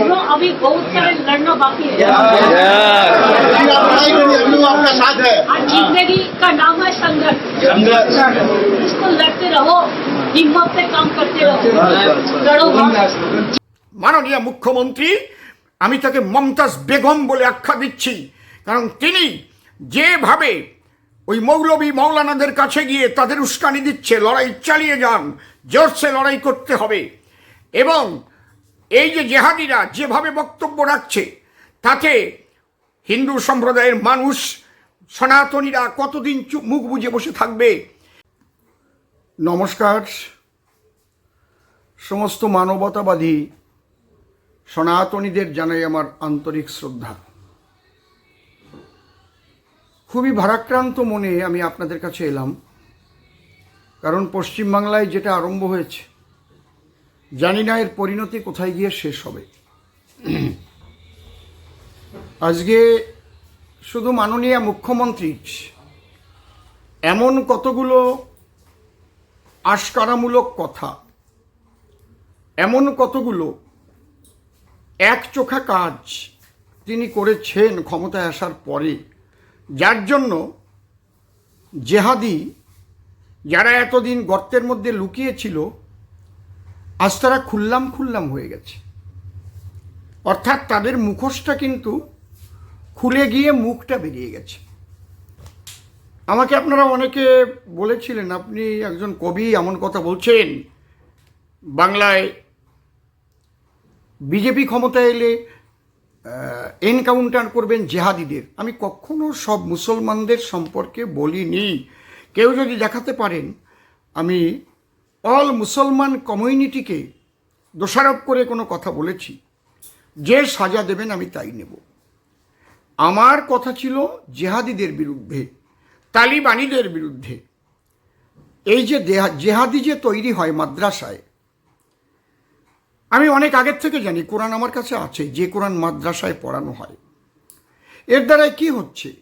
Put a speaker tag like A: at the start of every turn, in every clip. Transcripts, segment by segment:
A: सुनो अभी बहुत सारे लड़ना बाकी है
B: अभी आप लड़ाई करिए अभी वो आपका साथ है
A: आज जिंदगी का नाम है संघर्ष इसको लड़ते रहो हिम्मत से काम करते रहो लड़ो मत।
C: মাননীয় মুখ্যমন্ত্রী আমি তাকে মমতাজ বেগম বলে আখ্যা দিচ্ছি কারণ তিনি যেভাবে ওই মৌলবী মৌলানাদের কাছে গিয়ে তাদের উস্কানি দিচ্ছে লড়াই চালিয়ে যান জোরসে লড়াই করতে হবে এবং এই যে জেহাদিরা যেভাবে বক্তব্য রাখছে, তাতে হিন্দু সম্প্রদায়ের মানুষ, সনাতনীরা কতদিন মুখ বুজে বসে থাকবে? নমস্কার। সমস্ত মানবতাবাদী সনাতনীদের জানাই আমার আন্তরিক শ্রদ্ধা। খুবই ভারাক্রান্ত মনে আমি আপনাদের কাছে এলাম, কারণ পশ্চিমবাংলায় যেটা আরম্ভ হয়েছে জানি না এর পরিণতি কোথায় গিয়ে শেষ হবে। আজকে শুধু মাননীয় মুখ্যমন্ত্রী এমন কতগুলো আশকারামূলক কথা, এমন কতগুলো এক চোখা কাজ তিনি করেছেন ক্ষমতায় আসার পরে, যার জন্য জেহাদি যারা এতদিন গর্তের মধ্যে লুকিয়েছিল আজ তারা খুললাম খুল্লাম হয়ে গেছে। অর্থাৎ তাদের মুখোশটা কিন্তু খুলে গিয়ে মুখটা বেরিয়ে গেছে। আমাকে আপনারা অনেকে বলেছিলেন, আপনি একজন কবি, এমন কথা বলছেন, বাংলায় বিজেপি ক্ষমতায় এলে এনকাউন্টার করবেন জেহাদিদের। আমি কখনো সব মুসলমানদের সম্পর্কে বলিনি। কেউ যদি দেখাতে পারেন, আমি অল মুসলমান কমিউনিটিকে দোষারোপ করে কোনো কথা বলেছি। যে সাজা দেবেন আমি তাই নেব। আমার কথা ছিল জেহাদিদের বিরুদ্ধে, তালিবানিদের বিরুদ্ধে। এই যে দেহা- জেহাদি যে তৈরি হয় মাদ্রাসায়, আমি অনেক আগের থেকে জানি, কোরআন আমার কাছে আছে, যে কোরআন মাদ্রাসায় পড়ানো হয়। এর দ্বারাই কি হচ্ছে?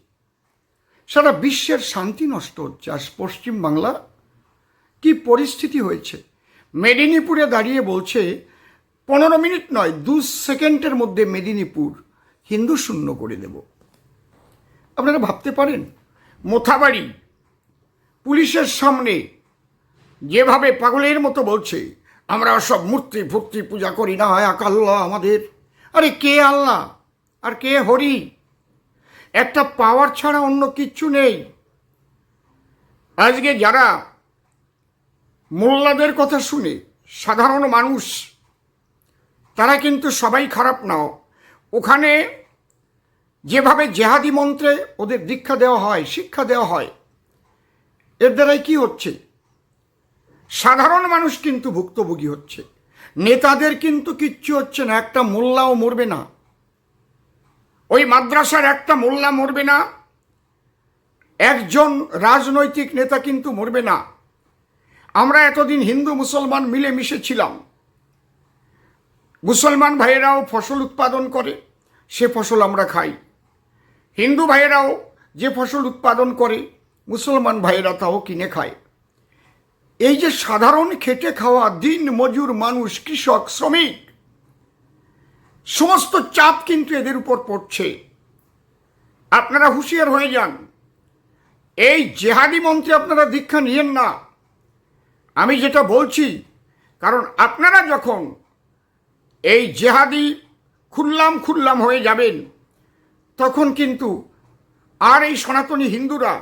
C: সারা বিশ্বের শান্তি নষ্ট হচ্ছে। আর পশ্চিম বাংলা কি পরিস্থিতি হয়েছে? মেদিনীপুরে দাঁড়িয়ে বলছে, পনেরো মিনিট নয়, দু সেকেন্ডের মধ্যে মেদিনীপুর হিন্দু শূন্য করে দেব। আপনারা ভাবতে পারেন, মোথাবাড়ি পুলিশের সামনে যেভাবে পাগলের মতো বলছে, আমরা সব মূর্তি ফুর্তি পূজা করি না এক আল্লাহ আমাদের। আরে কে আল্লাহ? আর কে হরি? একটা পাওয়ার ছাড়া অন্য কিচ্ছু নেই। আজকে যারা মোল্লাদের কথা শুনে সাধারণ মানুষ, তারা কিন্তু সবাই খারাপ নাও। ওখানে যেভাবে জেহাদি মন্ত্রে ওদের দীক্ষা দেওয়া হয়, শিক্ষা দেওয়া হয়, এর দ্বারাই কি হচ্ছে? সাধারণ মানুষ কিন্তু ভুক্তভোগী হচ্ছে। নেতাদের কিন্তু কিচ্ছু হচ্ছে না, একটা মোল্লাও মরবে না। ওই মাদ্রাসার একটা মোল্লা মরবে না। একজন রাজনৈতিক নেতা কিন্তু মরবে না। আমরা এতদিন হিন্দু মুসলমান মিলে মিশে ছিলাম। মুসলমান ভাইয়েরাও ফসল উৎপাদন করে, সে ফসল আমরা খাই। হিন্দু ভাইয়েরাও যে ফসল উৎপাদন করে, মুসলমান ভাইয়েরা তাও কিনে খায়। এই যে সাধারণ খেটে খাওয়া দিন মজুর মানুষ, কৃষক, শ্রমিক, সমস্ত চাপ কিন্তু এদের উপর পড়ছে। আপনারা হুঁশিয়ার হয়ে যান। এই জেহাদি মন্ত্রে আপনারা দীক্ষা নিয়েন না। আমি যেটা বলছি, কারণ আপনারা যখন এই জেহাদি খুললাম খুললাম হয়ে যাবেন, তখন কিন্তু আর এই সনাতনী হিন্দুরা,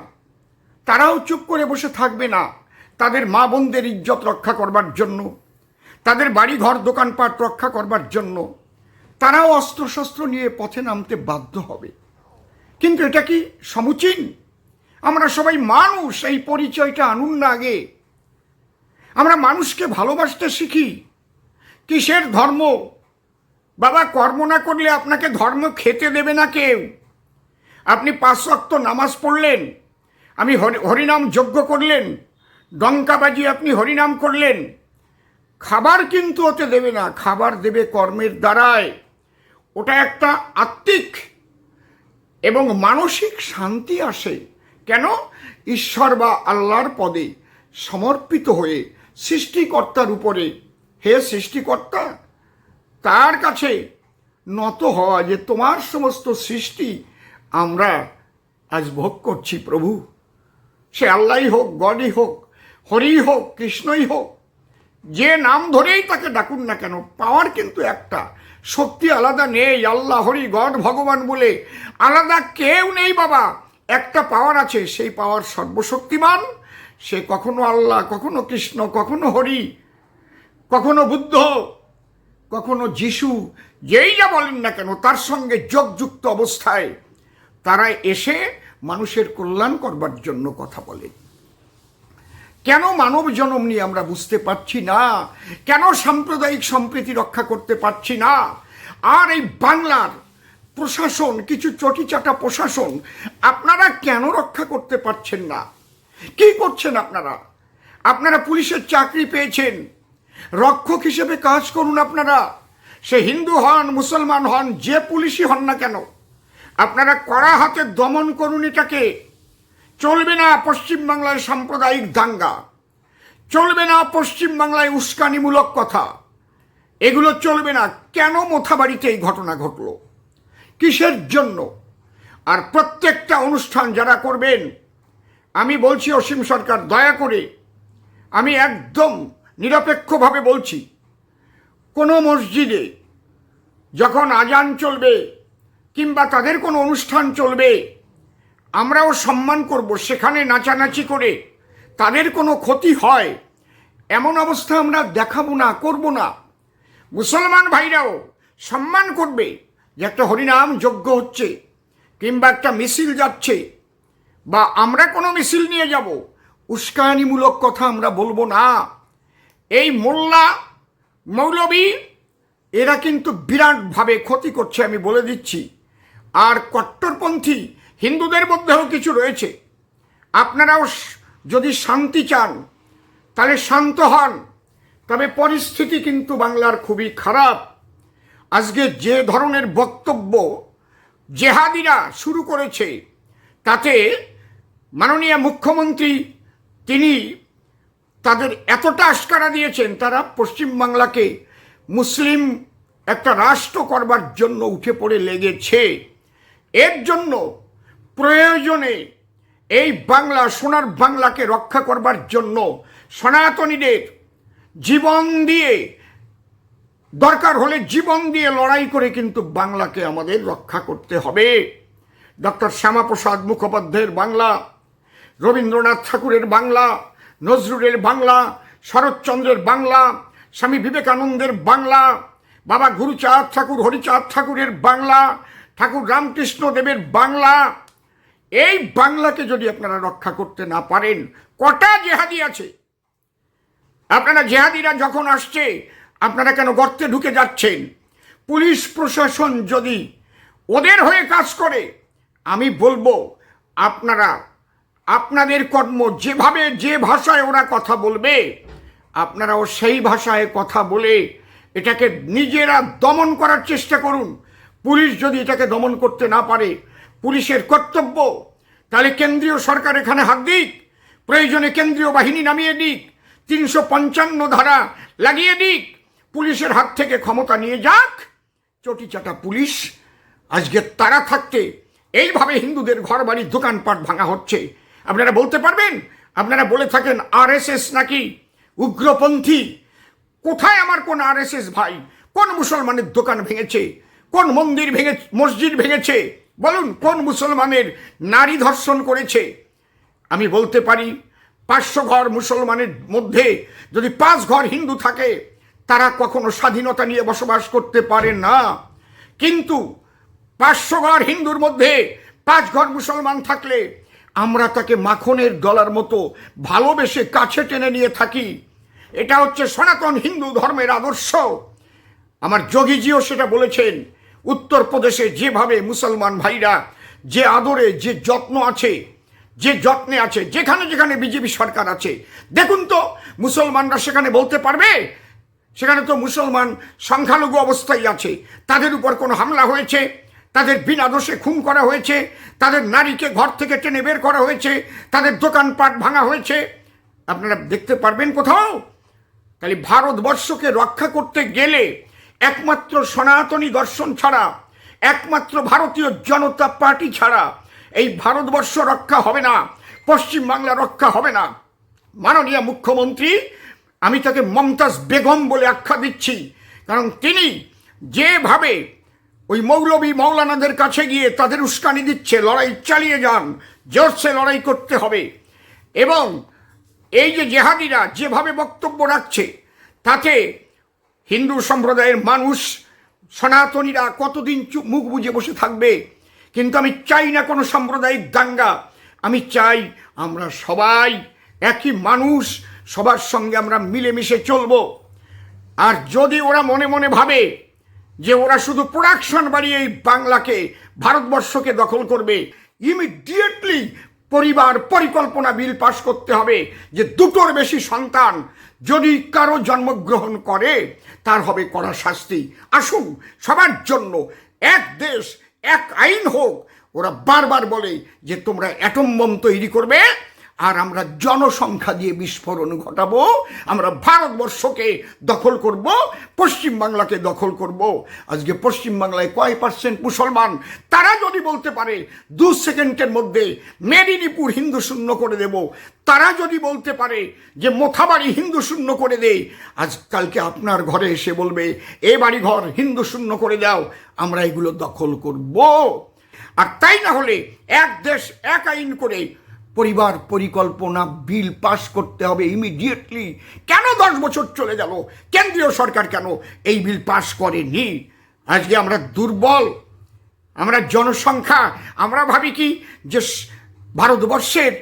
C: তারাও চুপ করে বসে থাকবে না তাদের মা বোনদের ইজ্জত রক্ষা করবার জন্য, তাদের বাড়ি ঘর দোকানপাট রক্ষা করবার জন্য। তারাও অস্ত্রশস্ত্র নিয়ে পথে নামতে বাধ্য হবে। কিন্তু এটা কি সমুচীন? আমরা সবাই মানুষ, এই পরিচয়টা আনুন না আগে। আমরা মানুষকে ভালোবাসতে শিখি। কিসের ধর্ম? বাবা, কর্ম না করলে আপনাকে ধর্ম খেতে দেবে না কেউ। আপনি পাঁচ ওয়াক্ত নামাজ পড়লেন, আমি হরি- হরিনাম যজ্ঞ করলেন ডঙ্কা বাজিয়ে আপনি হরিনাম করলেন। খাবার কিন্তু ওতে দেবে না, খাবার দেবে কর্মের দ্বারায়। ওটা একটা আত্মিক এবং মানসিক শান্তি আসে। কেন? ঈশ্বর বা আল্লাহর পদে সমর্পিত হয়ে সৃষ্টিকর্তার উপরে। হে সৃষ্টিকর্তা, তার কাছে নত হওয়া যে তোমার সমস্ত সৃষ্টি আমরা আজ ভোগ করছি প্রভু। সে আল্লাহই হোক, গডই হোক, হরি হোক, কৃষ্ণই হোক, যে নাম ধরেই তাকে ডাকুন না কেন, পাওয়ার কিন্তু একটা। শক্তি আলাদা নেই, আল্লাহ, হরি, গড, ভগবান বলে আলাদা কেউ নেই বাবা। একটা পাওয়ার আছে, সেই পাওয়ার সর্বশক্তিমান। সে কখনো আল্লাহ, কখনো কৃষ্ণ, কখনো হরি, কখনো বুদ্ধ, কখনো যিশু, যেই যা বলেন না কেন, তার সঙ্গে যোগযুক্ত অবস্থায় তারা এসে মানুষের কল্যাণ করবার জন্য কথা বলে। কেন মানব জনম নিয়ে আমরা বুঝতে পারছি না? কেন সাম্প্রদায়িক সম্প্রীতি রক্ষা করতে পারছি না? আর এই বাংলার প্রশাসন, কিছু চটিচাটা প্রশাসন, আপনারা কেন রক্ষা করতে পারছেন না? কি করছেন আপনারা? আপনারা পুলিশের চাকরি পেয়েছেন। রক্ষক হিসেবে কাজ করুন আপনারা। সে হিন্দু হন, মুসলমান হন, যে পুলিশই হন না কেন, আপনারা কড়া হাতে দমন করুন এটাকে। চলবে না পশ্চিমবাংলায় সাম্প্রদায়িক দাঙ্গা। চলবে না পশ্চিমবাংলায় উস্কানিমূলক কথা। এগুলো চলবে না। কেন মোথাবাড়িতে এই ঘটনা ঘটল? কিসের জন্য? আর প্রত্যেকটা অনুষ্ঠান যারা করবেন আমি বলছি অসীম সরকার, দয়া করে। আমি একদম নিরপেক্ষভাবে বলছি, কোনো মসজিদে যখন আজান চলবে কিংবা তাদের কোনো অনুষ্ঠান চলবে, আমরাও সম্মান করব, সেখানে নাচানাচি করে তাদের কোনো ক্ষতি হয়, এমন অবস্থা আমরা দেখাবো না, করব না। মুসলমান ভাইরাও সম্মান করবে যে একটা হরিনাম যজ্ঞ হচ্ছে কিংবা একটা মিছিল যাচ্ছে। বা আমরা কোনো মিছিল নিয়ে যাব। উস্কানিমূলক কথা আমরা বলব না। এই মোল্লা, মৌলবী, এরা কিন্তু বিরাটভাবে ক্ষতি করছে আমি বলে দিচ্ছি। আর কট্টরপন্থী হিন্দুদের মধ্যেও কিছু রয়েছে। আপনারাও যদি শান্তি চান, তাহলে শান্ত হন। তবে পরিস্থিতি কিন্তু বাংলার খুবই খারাপ। আজকে যে ধরনের বক্তব্য জেহাদিরা শুরু করেছে, তাতে মাননীয় মুখ্যমন্ত্রী, তিনি তাদের এতটা আস্কারা দিয়েছেন, তারা পশ্চিমবাংলাকে মুসলিম একটা রাষ্ট্র করবার জন্য উঠে পড়ে লেগেছে। এর জন্য প্রয়োজনে এই বাংলা, সোনার বাংলাকে রক্ষা করবার জন্য সনাতনীদের জীবন দিয়ে, দরকার হলে জীবন দিয়ে লড়াই করে কিন্তু বাংলাকে আমাদের রক্ষা করতে হবে। ডক্টর শ্যামাপ্রসাদ মুখোপাধ্যায়ের বাংলা রবীন্দ্রনাথ ঠাকুরের বাংলা, নজরুলের বাংলা, শরৎচন্দ্রের বাংলা, স্বামী বিবেকানন্দের বাংলা, বাবা গুরুচাঁদ ঠাকুর, হরিচাঁদ ঠাকুরের বাংলা, ঠাকুর রামকৃষ্ণ দেবের বাংলা। এই বাংলাকে যদি আপনারা রক্ষা করতে না পারেন, কটা জেহাদি আছে? আপনারা জেহাদিরা যখন আসছে, আপনারা কেন গর্তে ঢুকে যাচ্ছেন? পুলিশ প্রশাসন যদি ওদের হয়ে কাজ করে, আমি বলব, আপনারা আপনাদের কর্ম যেভাবে যে ভাষায় ওরা কথা বলবে, আপনারাও সেই ভাষায় কথা বলে এটাকে নিজেরা দমন করার চেষ্টা করুন। পুলিশ যদি এটাকে দমন করতে না পারে, পুলিশের কর্তব্য, তাহলে কেন্দ্রীয় সরকার এখানে হাত দিক, প্রয়োজনে কেন্দ্রীয় বাহিনী নামিয়ে দিক, তিনশো পঞ্চান্ন ধারা লাগিয়ে দিক, পুলিশের হাত থেকে ক্ষমতা নিয়ে যাক। চটিচাটা পুলিশ, আজকে তারা থাকতে এইভাবে হিন্দুদের ঘর বাড়ি দোকানপাট ভাঙা হচ্ছে। আপনারা বলতে পারবেন? আপনারা বলে থাকেন, আরএসএস নাকি উগ্রপন্থী? কোথায় আমার কোন আরএসএস ভাই? কোন মুসলমানের দোকান ভেঙেছে? কোন মন্দির ভেঙে, মসজিদ ভেঙেছে? বলুন, কোন মুসলমানের নারী ধর্ষণ করেছে? আমি বলতে পারি, পাঁচশো ঘর মুসলমানের মধ্যে যদি পাঁচ ঘর হিন্দু থাকে, তারা কখনো স্বাধীনতা নিয়ে বসবাস করতে পারে না। কিন্তু পাঁচশো ঘর হিন্দুর মধ্যে পাঁচ ঘর মুসলমান থাকলে আমরা তাকে মাখনের গলার মতো ভালোবেসে কাছে টেনে নিয়ে থাকি। এটা হচ্ছে সনাতন হিন্দু ধর্মের আদর্শ। আমার যোগীজিও সেটা বলেছেন, উত্তরপ্রদেশে যেভাবে মুসলমান ভাইরা যে আদরে, যে যত্ন আছে, যে যত্নে আছে, যেখানে যেখানে বিজেপি সরকার আছে, দেখুন তো মুসলমানরা সেখানে বলতে পারবে? সেখানে তো মুসলমান সংখ্যালঘু অবস্থায় আছে, তাদের উপর কোনো হামলা হয়েছে? তাদের বিনা দোষে খুন করা হয়েছে, তাদের নারীকে ঘর থেকে টেনে বের করা হয়েছে, তাদের দোকানপাট ভাঙা হয়েছে। আপনারা দেখতে পারবেন কোথাও? তাহলে ভারতবর্ষকে রক্ষা করতে গেলে একমাত্র সনাতনী দর্শন ছাড়া, একমাত্র ভারতীয় জনতা পার্টি ছাড়া এই ভারতবর্ষ রক্ষা হবে না পশ্চিমবাংলা রক্ষা হবে না। মাননীয় মুখ্যমন্ত্রী, আমি তাকে মমতাজ বেগম বলে আখ্যা দিচ্ছি, কারণ তিনি যেভাবে ওই মৌলবী মৌলানাদের কাছে গিয়ে তাদের উস্কানি দিচ্ছে, লড়াই চালিয়ে যান জোরসে লড়াই করতে হবে। এবং এই যে জেহাদিরা যেভাবে বক্তব্য রাখছে, তাতে হিন্দু সম্প্রদায়ের মানুষ, সনাতনীরা কতদিন মুখ বুজে বসে থাকবে? কিন্তু আমি চাই না কোনো সাম্প্রদায়িক দাঙ্গা। আমি চাই আমরা সবাই একই মানুষ, সবার সঙ্গে আমরা মিলেমিশে চলব। আর যদি ওরা মনে মনে ভাবে যে ওরা শুধু প্রোডাকশন বাড়িয়ে এই বাংলাকে, ভারতবর্ষকে দখল করবে। ইমিডিয়েটলি পরিবার পরিকল্পনা বিল পাশ করতে হবে যে দুটোর বেশি সন্তান যদি কারও জন্মগ্রহণ করে, তার হবে কড়া শাস্তি। আসুন, সবার জন্য এক দেশ, এক আইন হোক, ওরা বারবার বলে যে তোমরা অ্যাটম বোম তৈরি করবে আর আমরা জনসংখ্যা দিয়ে বিস্ফোরণ ঘটাবো, আমরা ভারতবর্ষকে দখল করব পশ্চিম বাংলাকে দখল করব। আজকে পশ্চিম বাংলায় কয় পার্সেন্ট মুসলমান? তারা যদি বলতে পারে, দু সেকেন্ডের মধ্যে মেদিনীপুর হিন্দু শূন্য করে দেব। তারা যদি বলতে পারে যে মোথাবাড়ি হিন্দু শূন্য করে দেয় আজকালকে আপনার ঘরে এসে বলবে, এ বাড়ি ঘর হিন্দু শূন্য করে দাও, আমরা এগুলো দখল করব। আর তাই না হলে এক দেশ এক আইন করে পরিবার পরিকল্পনা বিল পাস করতে হবে ইমিডিয়েটলি কেন দশ বছর চলে গেল? কেন্দ্রীয় সরকার কেন এই বিল পাস করেনি? আজকে আমরা দুর্বল, আমরা জনসংখ্যা, আমরা ভাবি কি যে ভারতবর্ষের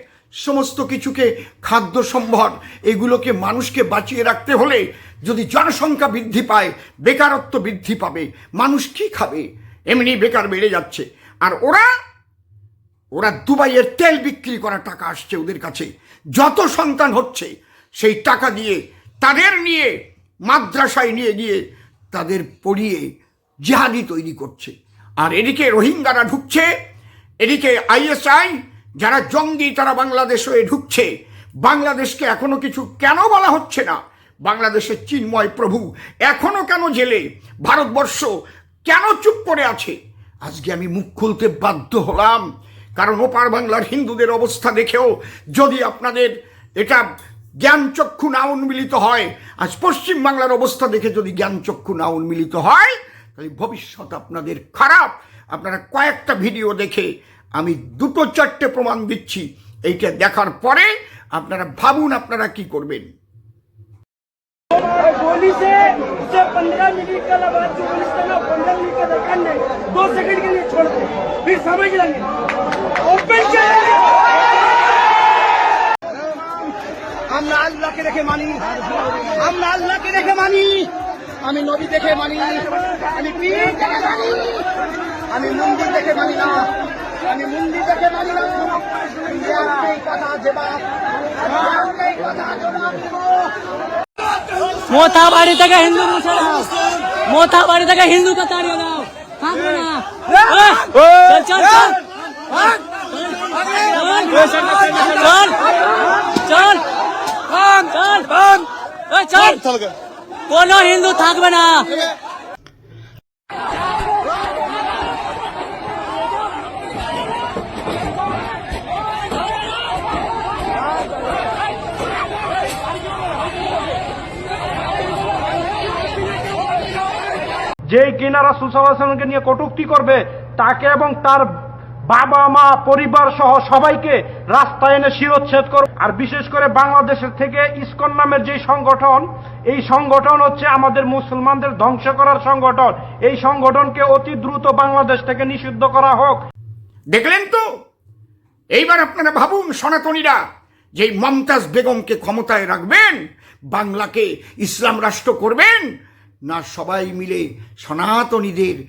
C: সমস্ত কিছুকে খাদ্য সম্ভব এগুলোকে মানুষকে বাঁচিয়ে রাখতে হলে যদি জনসংখ্যা বৃদ্ধি পায়, বেকারত্ব বৃদ্ধি পাবে, মানুষ কি খাবে? এমনি বেকার বেড়ে যাচ্ছে। আর ওরা ওরা দুবাইয়ের তেল বিক্রি করা টাকা আসছে ওদের কাছে। যত সন্তান হচ্ছে, সেই টাকা দিয়ে তাদের নিয়ে, মাদ্রাসায় নিয়ে গিয়ে তাদের পড়িয়ে জেহাদি তৈরি করছে। আর এদিকে রোহিঙ্গারা ঢুকছে, এদিকে আইএসআই, যারা জঙ্গি, তারা বাংলাদেশ হয়ে ঢুকছে। বাংলাদেশকে এখনও কিছু কেন বলা হচ্ছে না? বাংলাদেশের চিন্ময় প্রভু এখনও কেন জেলে? ভারতবর্ষ কেন চুপ করে আছে? আজকে আমি মুখ খুলতে বাধ্য হলাম। কারণ ওপার বাংলার হিন্দুদের অবস্থা দেখেও যদি আপনাদের এটা জ্ঞানচক্ষু না উন্মিলিত হয়, আজ পশ্চিম বাংলার অবস্থা দেখে যদি জ্ঞানচক্ষু না উন্মিলিত হয়, তাহলে ভবিষ্যৎ আপনাদের খারাপ। আপনারা কয়েকটা ভিডিও দেখে আমি দুটো চারটে প্রমাণ দিচ্ছি, এইটা দেখার পরে আপনারা ভাবুন আপনারা কি করবেন।
D: गोली से उसे पंद्रह मिनट का लगा जो पुलिस करना पंद्रह मिनट का दरकार नहीं दो सेकंड के लिए छोड़ दे फिर समझ लेंगे ओपन चलेंगे আমরা আল্লাহকে দেখে মানি আমরা আল্লাহকে দেখে মানি আমি নবী দেখে মানি আমি পীর দেখে মানি আমি মন্দির দেখে মানি না আমি মন্দির দেখে মানি না আমি একটাই কথা জবাব আমি একটাই কথা জবাব দেবো
E: মোথা বাড়ি থেকে হিন্দু মুছে দাও মোথা বাড়ি থেকে হিন্দুকে তাড়িয়ে দাও থাকবে না চল চল চল চল চল চল চল চল কোন হিন্দু থাকবে না
F: যেই কিনা রাসুল সাল্লাহামকে নিয়ে কটূক্তি করবে, তাকে এবং তার বাবা, মা, পরিবার সহ সবাইকে রাস্তায় এনে শিরোচ্ছেদ করবে আর বিশেষ করে বাংলাদেশের থেকে ইসকন নামের যে সংগঠন, এই সংগঠন হচ্ছে আমাদের মুসলমানদের ধ্বংস করার সংগঠন। এই সংগঠনকে অতি দ্রুত বাংলাদেশ থেকে নিষিদ্ধ করা হোক।
C: দেখলেন তো? এইবার আপনারা ভাবুন, সনাতনীরা যে এই মমতাজ বেগমকে ক্ষমতায় রাখবেন, বাংলাকে ইসলাম রাষ্ট্র করবেন না সবাই মিলে সনাতনীদের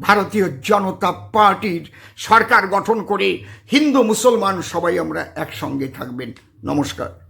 C: ভারতীয় জনতা পার্টির সরকার গঠন করে হিন্দু মুসলমান সবাই আমরা একসঙ্গে থাকবেন। নমস্কার।